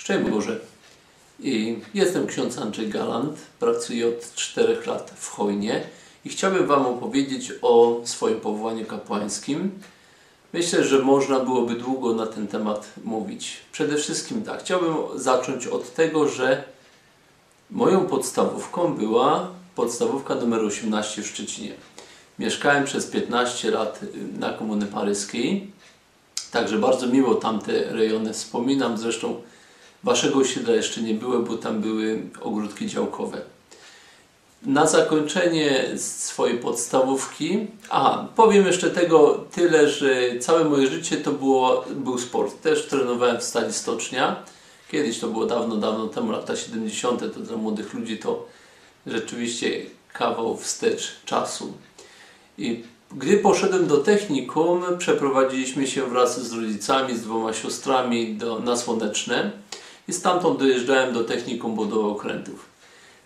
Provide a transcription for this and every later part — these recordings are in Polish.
Szczęść Boże. Jestem ksiądz Andrzej Galant, pracuję od 4 lat w Hojnie i chciałbym Wam opowiedzieć o swoim powołaniu kapłańskim. Myślę, że można byłoby długo na ten temat mówić. Przede wszystkim tak, chciałbym zacząć od tego, że moją podstawówką była podstawówka numer 18 w Szczecinie. Mieszkałem przez 15 lat na Komuny Paryskiej, także bardzo miło tamte rejony wspominam. Zresztą Waszego osiedla jeszcze nie było, bo tam były ogródki działkowe. Na zakończenie swojej podstawówki, a powiem jeszcze tego tyle, że całe moje życie to było, był sport. Też trenowałem w stali Stocznia. Kiedyś to było dawno, dawno temu, lata 70. To dla młodych ludzi to rzeczywiście kawał wstecz czasu. I gdy poszedłem do technikum, przeprowadziliśmy się wraz z rodzicami, z dwoma siostrami do, na Słoneczne i stamtąd dojeżdżałem do technikum budowy okrętów.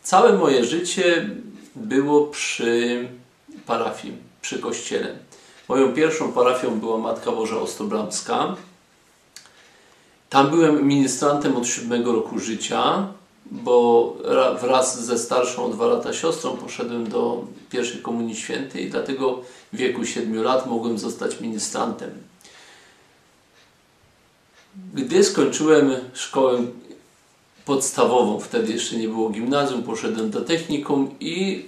Całe moje życie było przy parafii, przy kościele. Moją pierwszą parafią była Matka Boża Ostrobramska. Tam byłem ministrantem od siódmego roku życia, bo wraz ze starszą o dwa lata siostrą poszedłem do pierwszej komunii świętej i dlatego w wieku siedmiu lat mogłem zostać ministrantem. Gdy skończyłem szkołę podstawową, wtedy jeszcze nie było gimnazjum, poszedłem do technikum i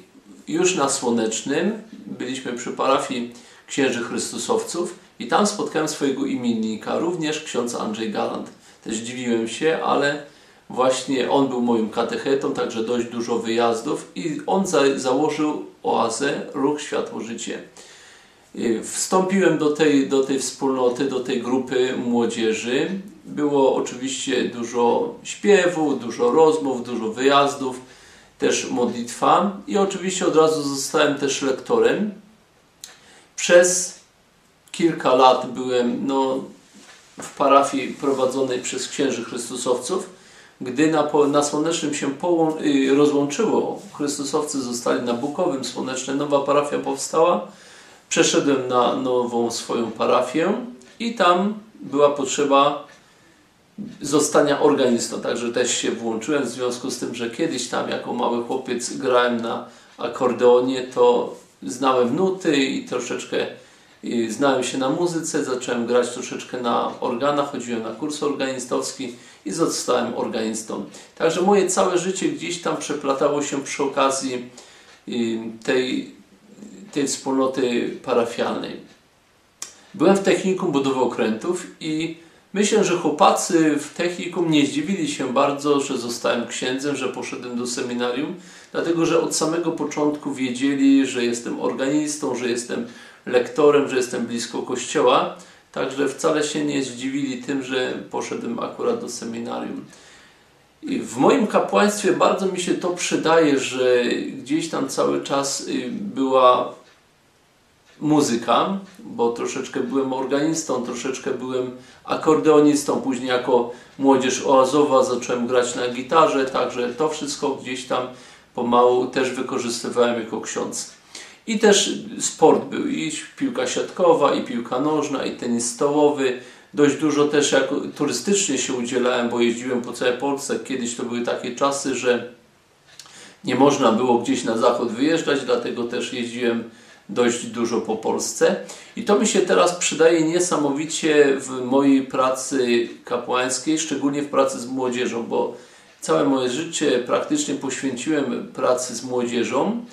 już na Słonecznym byliśmy przy parafii księży Chrystusowców i tam spotkałem swojego imiennika, również ksiądz Andrzej Galant. Też dziwiłem się, ale właśnie on był moim katechetą, także dość dużo wyjazdów i on za założył oazę Ruch Światło Życie. Wstąpiłem do tej, do tej wspólnoty, do tej grupy młodzieży. Było oczywiście dużo śpiewu, dużo rozmów, dużo wyjazdów, też modlitwa i oczywiście od razu zostałem też lektorem. Przez kilka lat byłem no, w parafii prowadzonej przez księży Chrystusowców. Gdy na, na Słonecznym się y, rozłączyło, Chrystusowcy zostali na Bukowym, Słoneczne, nowa parafia powstała, przeszedłem na nową swoją parafię i tam była potrzeba zostania organistą, także też się włączyłem w związku z tym, że kiedyś tam jako mały chłopiec grałem na akordeonie, to znałem nuty i troszeczkę znałem się na muzyce, zacząłem grać troszeczkę na organach, chodziłem na kurs organistowski i zostałem organistą. Także moje całe życie gdzieś tam przeplatało się przy okazji tej tej wspólnoty parafialnej. Byłem w technikum budowy okrętów i myślę, że chłopacy w technikum nie zdziwili się bardzo, że zostałem księdzem, że poszedłem do seminarium, dlatego że od samego początku wiedzieli, że jestem organistą, że jestem lektorem, że jestem blisko kościoła, także wcale się nie zdziwili tym, że poszedłem akurat do seminarium. W moim kapłaństwie bardzo mi się to przydaje, że gdzieś tam cały czas y, była muzyka, bo troszeczkę byłem organistą, troszeczkę byłem akordeonistą, później jako młodzież oazowa zacząłem grać na gitarze, także to wszystko gdzieś tam pomału też wykorzystywałem jako ksiądz. I też sport był, i piłka siatkowa, i piłka nożna, i tenis stołowy. Dość dużo też jako turystycznie się udzielałem, bo jeździłem po całej Polsce. Kiedyś to były takie czasy, że nie można było gdzieś na zachód wyjeżdżać, dlatego też jeździłem dość dużo po Polsce. I to mi się teraz przydaje niesamowicie w mojej pracy kapłańskiej, szczególnie w pracy z młodzieżą, bo całe moje życie praktycznie poświęciłem pracy z młodzieżą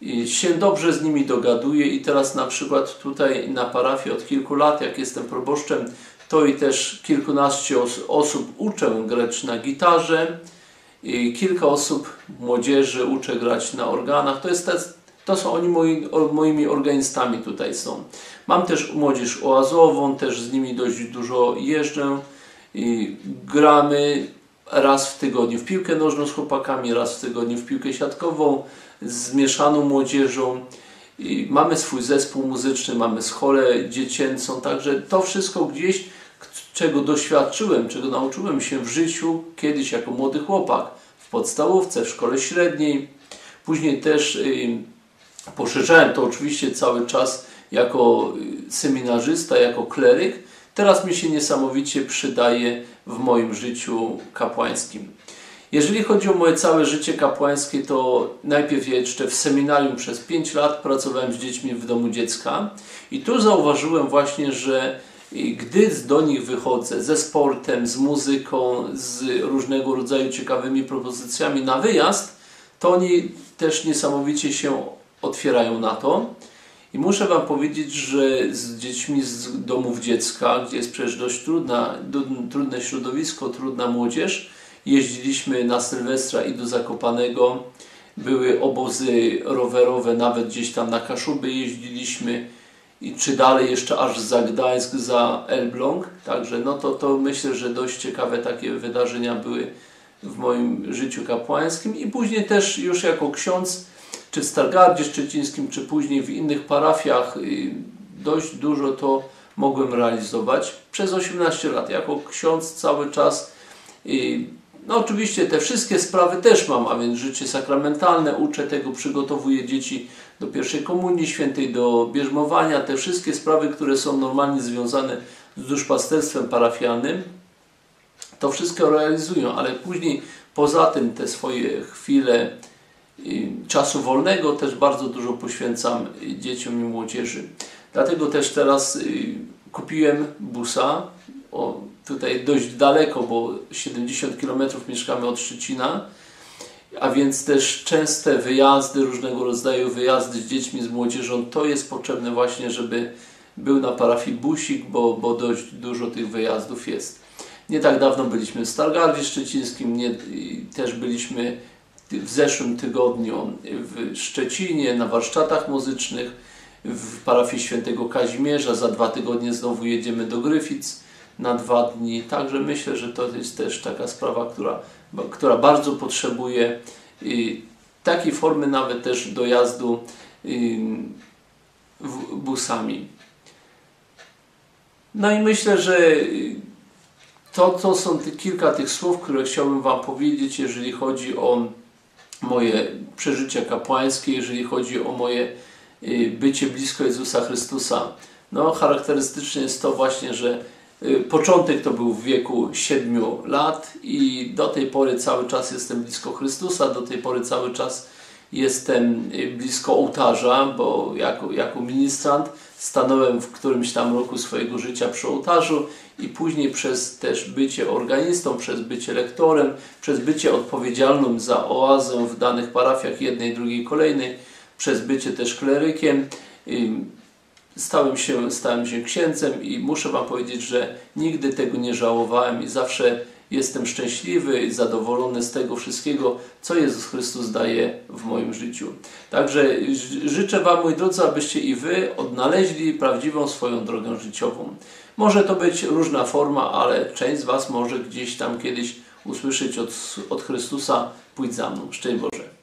i się dobrze z nimi dogaduję i teraz na przykład tutaj na parafii od kilku lat, jak jestem proboszczem, to i też kilkunaście os osób uczę grać na gitarze i kilka osób młodzieży uczę grać na organach. To jest to są oni moi, moimi organistami tutaj są. Mam też młodzież oazową, też z nimi dość dużo jeżdżę i gramy raz w tygodniu w piłkę nożną z chłopakami, raz w tygodniu w piłkę siatkową z mieszaną młodzieżą. I mamy swój zespół muzyczny, mamy scholę dziecięcą, także to wszystko gdzieś, czego doświadczyłem, czego nauczyłem się w życiu kiedyś jako młody chłopak w podstawówce, w szkole średniej. Później też Poszerzałem to oczywiście cały czas jako y, seminarzysta, jako kleryk. Teraz mi się niesamowicie przydaje w moim życiu kapłańskim. Jeżeli chodzi o moje całe życie kapłańskie, to najpierw jeszcze w seminarium przez 5 lat pracowałem z dziećmi w domu dziecka i tu zauważyłem właśnie, że gdy do nich wychodzę ze sportem, z muzyką, z różnego rodzaju ciekawymi propozycjami na wyjazd, to oni też niesamowicie się otwierają na to. I muszę Wam powiedzieć, że z dziećmi z domów dziecka, gdzie jest przecież dość trudna, trudne środowisko, trudna młodzież, jeździliśmy na Sylwestra i do Zakopanego, były obozy rowerowe, nawet gdzieś tam na Kaszuby jeździliśmy, i czy dalej jeszcze aż za Gdańsk, za Elbląg. Także no to, to myślę, że dość ciekawe takie wydarzenia były w moim życiu kapłańskim. I później też już jako ksiądz, czy w Stargardzie Szczecińskim, czy później w innych parafiach y, dość dużo to mogłem realizować. Przez 18 lat jako ksiądz cały czas y, no oczywiście te wszystkie sprawy też mam, a więc życie sakramentalne, uczę tego, przygotowuję dzieci do pierwszej komunii świętej, do bierzmowania, te wszystkie sprawy, które są normalnie związane z duszpasterstwem parafialnym, to wszystko realizują, ale później poza tym te swoje chwile czasu wolnego też bardzo dużo poświęcam dzieciom i młodzieży. Dlatego też teraz y, kupiłem busa, o, tutaj dość daleko, bo 70 km mieszkamy od Szczecina, a więc też częste wyjazdy, różnego rodzaju wyjazdy z dziećmi, z młodzieżą, to jest potrzebne właśnie, żeby był na parafii busik, bo, bo dość dużo tych wyjazdów jest. Nie tak dawno byliśmy w Stargardzie Szczecińskim, nie, też byliśmy w zeszłym tygodniu w Szczecinie na warsztatach muzycznych, w parafii świętego Kazimierza, za dwa tygodnie znowu jedziemy do Gryfic na dwa dni. Także myślę, że to jest też taka sprawa, która, która bardzo potrzebuje takiej formy nawet też dojazdu busami. No i myślę, że to, to są te, kilka tych słów, które chciałbym Wam powiedzieć, jeżeli chodzi o moje przeżycia kapłańskie, jeżeli chodzi o moje bycie blisko Jezusa Chrystusa. No, charakterystyczne jest to właśnie, że Y, początek to był w wieku 7 lat i do tej pory cały czas jestem blisko Chrystusa, do tej pory cały czas jestem y, blisko ołtarza, bo jako, jako ministrant stanąłem w którymś tam roku swojego życia przy ołtarzu i później przez też bycie organistą, przez bycie lektorem, przez bycie odpowiedzialnym za oazę w danych parafiach jednej, drugiej, kolejnej, przez bycie też klerykiem y, stałem się, stałem się księdzem i muszę Wam powiedzieć, że nigdy tego nie żałowałem i zawsze jestem szczęśliwy i zadowolony z tego wszystkiego, co Jezus Chrystus daje w moim życiu. Także życzę Wam, moi drodzy, abyście i Wy odnaleźli prawdziwą swoją drogę życiową. Może to być różna forma, ale część z Was może gdzieś tam kiedyś usłyszeć od, od Chrystusa, pójdź za mną. Szczęść Boże.